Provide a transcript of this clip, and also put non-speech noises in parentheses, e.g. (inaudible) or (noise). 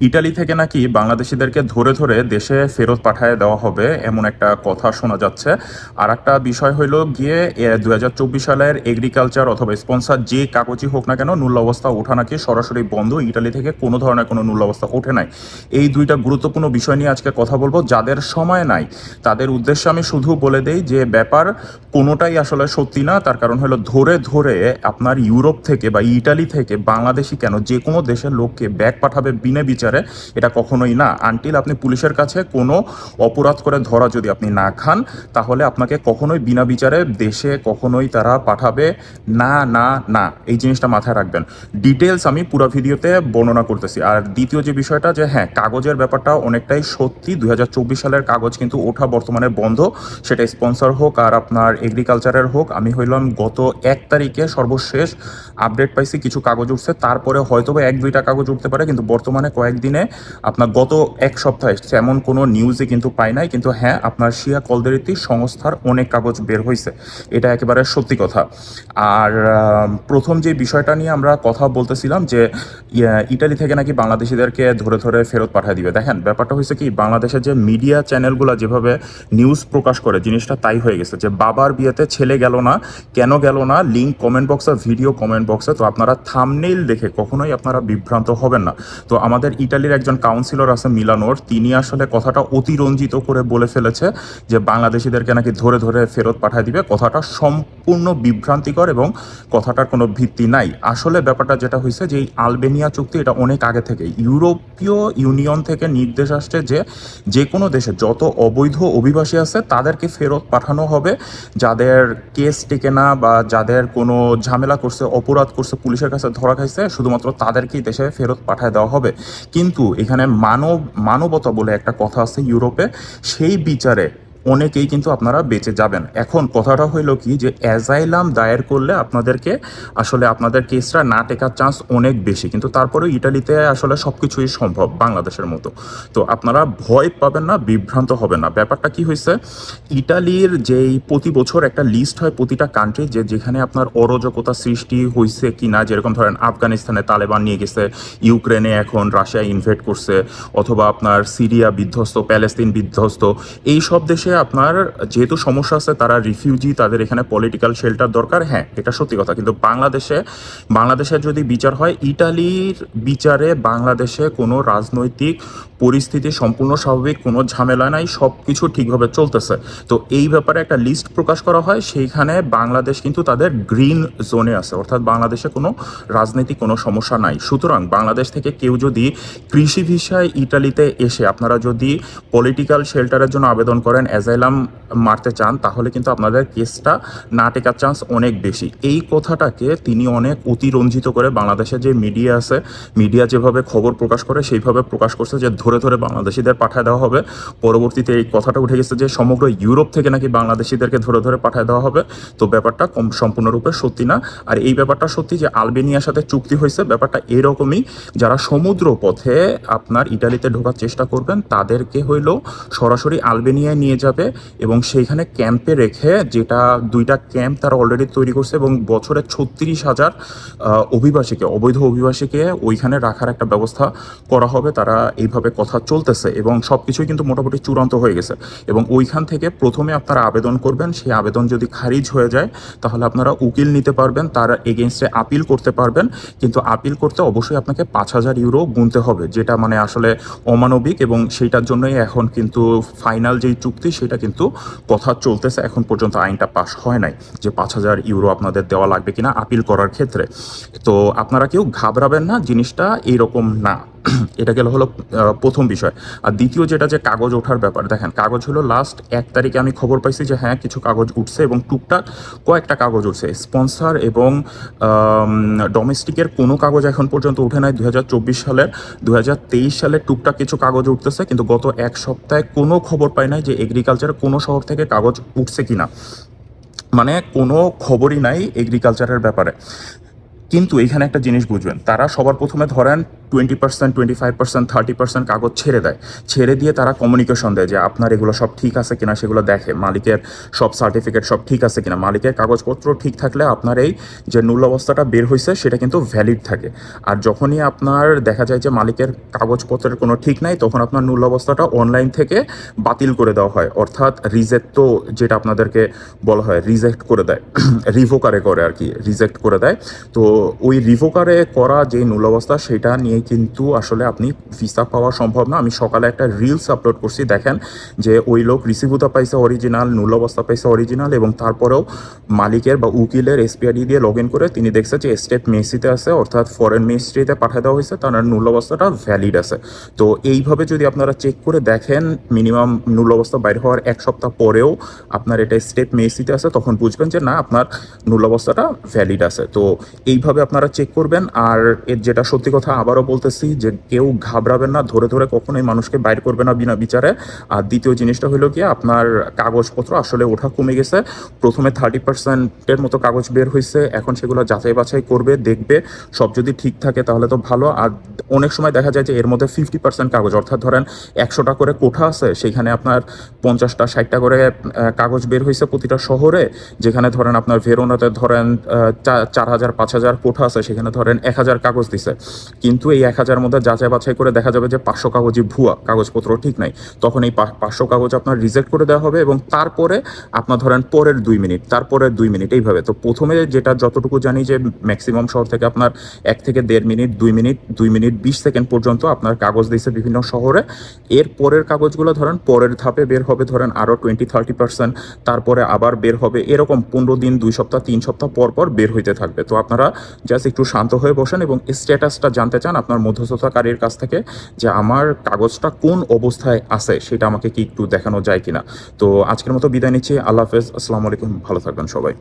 Italy থেকে নাকি বাংলাদেশিদেরকে ধরে ধরে দেশে ফেরত পাঠায় দেওয়া হবে এমন একটা কথা শোনা যাচ্ছে। আর একটা বিষয় হইল গিয়ে দু হাজার চব্বিশ সালের এগ্রিকালচার অথবা স্পন্সার যে কাগজই হোক না কেন নুল অবস্থা ওঠা নাকি সরাসরি বন্ধ। ইটালি থেকে কোনো ধরনের কোনো নুল অবস্থা ওঠে নাই। এই দুইটা গুরুত্বপূর্ণ বিষয় নিয়ে আজকে কথা বলব। যাদের সময় নাই, তাদের উদ্দেশ্যে আমি শুধু বলে দেই যে, ব্যাপার কোনোটাই আসলে সত্যি না। তার কারণ হলো ধরে ধরে আপনার ইউরোপ থেকে বা ইটালি থেকে বাংলাদেশি কেন যে কোনো দেশের লোককে ব্যাগ পাঠাবে বিনা বিচারে এটা কখনোই না। আনটিল আপনি পুলিশের কাছে কোনো অপরাধ করে ধরা যদি আপনি না খান, তাহলে আপনাকে কখনোই বিনা বিচারে দেশে কখনোই তারা পাঠাবে না না না। এই জিনিসটা মাথায় রাখবেন। ডিটেলস আমি পুরো ভিডিওতে বর্ণনা করতেছি। আর দ্বিতীয় যে বিষয়টা যে হ্যাঁ কাগজের ব্যাপারটা অনেকটাই সত্যি। দুই হাজার চব্বিশ সালের কাগজ কিন্তু ওঠা বর্তমানে বন্ধ। সেটা স্পন্সর হোক আর আপনার এগ্রিকালচারের হোক, আমি হইলাম গত এক তারিখে সর্বশেষ আপডেট পাইছি, কিছু কাগজ উঠছে। তারপরে হয়তো বা এক দুইটা কাগজ উঠতে পারে, কিন্তু বর্তমানে কয়েকদিনে আপনার গত এক সপ্তাহে তেমন কোনো নিউজে কিন্তু পাই নাই। কিন্তু হ্যাঁ আপনার শিয়া কলদেরিতি সংস্থার অনেক কাগজ বের হয়েছে এটা একেবারে সত্যি কথা। আর প্রথম যে বিষয়টা নিয়ে আমরা কথা বলতেছিলাম যে ইটালি থেকে নাকি বাংলাদেশিদেরকে ধরে ধরে ফেরত পাঠিয়ে দিবে। দেখেন, ব্যাপারটা হয়েছে কি, বাংলাদেশের যে মিডিয়া চ্যানেলগুলো যেভাবে নিউজ প্রকাশ করে, জিনিসটা তাই হয়ে গেছে যে, বাবার বিয়েতে ছেলে গেল না, কেন গেল না লিঙ্ক কমেন্ট বক্সে ভিডিও কমেন্ট বক্সে তো আপনারা থামনেইল দেখে কখনোই আপনারা বিভ্রান্ত হবেন না। তো আমাদের ইটালির একজন কাউন্সিলর আছে মিলানোর, তিনি আসলে কথাটা অতিরঞ্জিত করে বলে ফেলেছে যে বাংলাদেশিদেরকে নাকি ধরে ধরে ফেরত পাঠিয়ে দিবে। কথাটা সম্পূর্ণ বিভ্রান্তিকর এবং কথাটার কোনো ভিত্তি নাই। আসলে ব্যাপারটা যেটা হয়েছে যে এই আলবেনিয়া চুক্তি এটা অনেক আগে থেকে ইউরোপীয় ইউনিয়ন থেকে নির্দেশ আসছে যে যে কোনো দেশে যত অবৈধ অভিবাসী আছে তাদেরকে ফেরত পাঠানো হবে। যাদের কেস টেকে না বা যাদের কোনো ঝামেলা করছে, অপরাধ করছে, পুলিশের কাছে ধরা খাইছে, শুধুমাত্র তাদেরকেই দেশে ফেরত পাঠায় দেওয়া হবে। কিন্তু এখানে মানব মানবতা বলে একটা কথা আছে ইউরোপে সেই বিচারে অনেকেই কিন্তু আপনারা বেঁচে যাবেন। এখন কথাটা হইল কি যে, অ্যাজাইলাম দায়ের করলে আপনাদেরকে আসলে আপনাদের কেসটা না টেকার চান্স অনেক বেশি। কিন্তু তারপরেও ইটালিতে আসলে সব কিছুই সম্ভব বাংলাদেশের মতো। তো আপনারা ভয় পাবেন না, বিভ্রান্ত হবেন না। ব্যাপারটা কি হয়েছে ইটালির যেই প্রতি বছর একটা লিস্ট হয় প্রতিটা কান্ট্রি যে, যেখানে আপনার অরাজকতা সৃষ্টি হয়েছে কি না যেরকম ধরেন আফগানিস্তানে তালেবান নিয়ে গেছে, ইউক্রেনে এখন রাশিয়া ইনভেট করছে, অথবা আপনার সিরিয়া বিধ্বস্ত, প্যালেস্তিন বিধ্বস্ত এই সব দেশে আপনার, যেহেতু সমস্যা আছে, তারা রিফিউজি তাদের এখানে পলিটিক্যাল শেল্টার দরকার। হ্যাঁ এটা সত্যি কথা। কিন্তু বাংলাদেশে বাংলাদেশের যদি বিচার হয়, ইটালির বিচারে বাংলাদেশে কোনো রাজনৈতিক পরিস্থিতি সম্পূর্ণ স্বাভাবিক, কোনো ঝামেলা নাই সব কিছু ঠিকভাবে চলতেছে। তো এই ব্যাপারে একটা লিস্ট প্রকাশ করা হয়, সেইখানে বাংলাদেশ কিন্তু তাদের গ্রিন জোনে আছে। অর্থাৎ বাংলাদেশে কোনো রাজনৈতিক কোনো সমস্যা নাই। সুতরাং বাংলাদেশ থেকে কেউ যদি কৃষি ভিসায় ইটালিতে এসে আপনারা যদি পলিটিক্যাল শেল্টারের জন্য আবেদন করেন অ্যাজাইলাম মারতে চান, তাহলে কিন্তু আপনাদের কেসটা না টেকার চান্স অনেক বেশি। এই কথাটাকে তিনি অনেক অতিরঞ্জিত করে বাংলাদেশের যে মিডিয়া আছে, মিডিয়া যেভাবে খবর প্রকাশ করে, সেইভাবে প্রকাশ করছে যে ধরে ধরে বাংলাদেশিদের পাঠায় দেওয়া হবে। পরবর্তীতে এই কথাটা উঠে গেছে যে সমগ্র ইউরোপ থেকে নাকি বাংলাদেশিদেরকে ধরে ধরে পাঠায় দেওয়া হবে। তো ব্যাপারটা কম সম্পূর্ণরূপে সত্যি না। আর এই ব্যাপারটা সত্যি যে আলবেনিয়ার সাথে চুক্তি হয়েছে, ব্যাপারটা এরকমই। যারা সমুদ্র পথে আপনার ইটালিতে ঢোকার চেষ্টা করবেন, তাদেরকে হইল সরাসরি আলবেনিয়ায় নিয়ে যাবে এবং সেইখানে ক্যাম্পে রেখে যেটা দুইটা ক্যাম্প তারা অলরেডি তৈরি করছে এবং বছরে ছত্রিশ হাজার অভিবাসীকে, অবৈধ অভিবাসীকে ওইখানে রাখার একটা ব্যবস্থা করা হবে। তারা এইভাবে কথা চলতেছে এবং সব কিছুই কিন্তু মোটামুটি চূড়ান্ত হয়ে গেছে এবং ওইখান থেকে প্রথমে আপনারা আবেদন করবেন। সেই আবেদন যদি খারিজ হয়ে যায়, তাহলে আপনারা উকিল নিতে পারবেন, তার এগেনস্টে আপিল করতে পারবেন। কিন্তু আপিল করতে অবশ্যই আপনাকে পাঁচ হাজার ইউরো গুনতে হবে, যেটা মানে আসলে অমানবিক এবং সেইটার জন্যই এখন কিন্তু ফাইনাল যেই চুক্তি সেটা কিন্তু কথা চলতেছে। এখন পর্যন্ত আইনটা পাশ হয় নাই যে পাঁচ হাজার ইউরো আপনাদের দেওয়া লাগবে কিনা, আপিল করার ক্ষেত্রে। তো আপনারা কেউ ঘাবড়াবেন না, জিনিসটা এইরকম না। (clears throat) এটা গেল হলো প্রথম বিষয়। আর দ্বিতীয় যেটা যে কাগজ ওঠার ব্যাপার, দেখেন, কাগজ হলো লাস্ট এক তারিখে আমি খবর পাইছি যে হ্যাঁ কিছু কাগজ উঠছে এবং টুকটাক কয়েকটা কাগজ উঠছে। স্পন্সর এবং ডোমেস্টিকের কোনো কাগজ এখন পর্যন্ত উঠে নাই। দু হাজার চব্বিশ সালের দু সালের টুকটাক কিছু কাগজ উঠতেছে, কিন্তু গত এক সপ্তাহে কোনো খবর পাই নাই যে এগ্রিকালচারের কোনো শহর থেকে কাগজ উঠছে কিনা। মানে কোনো খবরই নাই এগ্রিকালচারের ব্যাপারে। কিন্তু এখানে একটা জিনিস বুঝবেন, তারা সবার প্রথমে ধরেন twenty percent twenty five percent thirty percent কাগজ ছেড়ে দেয়। ছেড়ে দিয়ে তারা কমিউনিকেশন দেয় যে আপনার এগুলো সব ঠিক আছে কিনা সেগুলো দেখে। মালিকের সব সার্টিফিকেট সব ঠিক আছে কিনা। মালিকের কাগজপত্র ঠিক থাকলে আপনার এই যে মূল অবস্থাটা বের হয়েছে সেটা কিন্তু ভ্যালিড থাকে। আর যখনই আপনার দেখা যায় যে মালিকের কাগজপত্রের কোনো ঠিক নাই, তখন আপনার মূল অবস্থাটা অনলাইন থেকে বাতিল করে দেওয়া হয়। অর্থাৎ রিজেক্ট তো যেটা আপনাদেরকে বলা হয় রিজেক্ট করে দেয়। (clears throat) রিভোকারে করে আর কি রিজেক্ট করে দেয়। তো ওই রিভোকারে করা যে মূল অবস্থা সেটা নিয়ে কিন্তু আসলে আপনি ভিসা পাওয়া সম্ভব না। আমি সকালে একটা রিলস আপলোড করছি, দেখেন যে ওই লোক রিসিভুতা পাইছে অরিজিনাল মূল অবস্থা পাইছে অরিজিনাল এবং তারপরেও মালিকের বা উকিলের এসপিআইডি দিয়ে লগ ইন করে তিনি দেখছে যে স্টেট মেসিতে আছে, অর্থাৎ ফরেন মিনিস্ট্রিতে পাঠিয়ে দেওয়া হয়েছে, তার মূল অবস্থাটা ভ্যালিড আছে। তো এইভাবে যদি আপনারা চেক করে দেখেন মিনিমাম মূল অবস্থা বাইরে হওয়ার এক সপ্তাহ পরেও আপনার এটা স্টেট মেসিতে আছে, তখন বুঝবেন যে না, আপনার মূল অবস্থাটা ভ্যালিড আছে। তো এইভাবে আপনারা চেক করবেন। আর এর যেটা সত্যি কথা, আবারও বলতেছি যে কেউ ঘাবড়াবেন না, ধরে ধরে কখনোই মানুষকে বাইর করবে না বিনা বিচারে। আর দ্বিতীয় জিনিসটা হলো কি, আপনার কাগজপত্র আসলে ওঠা কমে গেছে। প্রথমে থার্টি পার্সেন্টের মতো কাগজ বের হয়েছে এখন সেগুলো যাচাই বাছাই করবে, দেখবে। সব যদি ঠিক থাকে তাহলে তো ভালো। আর অনেক সময় দেখা যায় যে এর মধ্যে ফিফটি পার্সেন্ট কাগজ, অর্থাৎ ধরেন একশোটা করে কোঠা আছে, সেখানে আপনার পঞ্চাশটা, ষাটটা করে কাগজ বের হয়েছে প্রতিটা শহরে। যেখানে ধরেন আপনার ভেরোনাতে ধরেন চার হাজার, পাঁচ হাজার কোঠা আছে, সেখানে ধরেন এক হাজার কাগজ দিছে। কিন্তু এক হাজার মধ্যে যাচাই বাছাই করে দেখা যাবে যে পাঁচশো কাগজই ভুয়া, কাগজপত্র ঠিক নাই। তখন এই পাঁচশো কাগজ আপনার রিজেক্ট করে দেওয়া হবে এবং তারপরে আপনার ধরেন পরের দুই মিনিট, তারপরের দুই মিনিট, এইভাবে। তো প্রথমে যেটা যতটুকু জানি যে ম্যাক্সিমাম শহর থেকে আপনার এক থেকে দেড় মিনিট, দুই মিনিট দুই মিনিট, বিশ সেকেন্ড পর্যন্ত আপনার কাগজ দিচ্ছে বিভিন্ন শহরে। এর পরের কাগজগুলো ধরেন পরের ধাপে বের হবে ধরেন আরও টোয়েন্টি থার্টি পার্সেন্ট তারপরে আবার বের হবে এরকম পনেরো দিন, দুই সপ্তাহ, তিন সপ্তাহ পর পর বের হইতে থাকবে। তো আপনারা জাস্ট একটু শান্ত হয়ে বসেন এবং স্ট্যাটাসটা জানতে চান আপনার মধ্যস্থতাকারীর কাছ থেকে যে আমার কাগজটা কোন অবস্থায় আছে সেটা আমাকে কি একটু দেখানো যায় কিনা। তো আজকের মতো বিদায় নিচ্ছি। আল্লাহ হাফেজ। আসসালামু আলাইকুম। ভালো থাকবেন সবাই।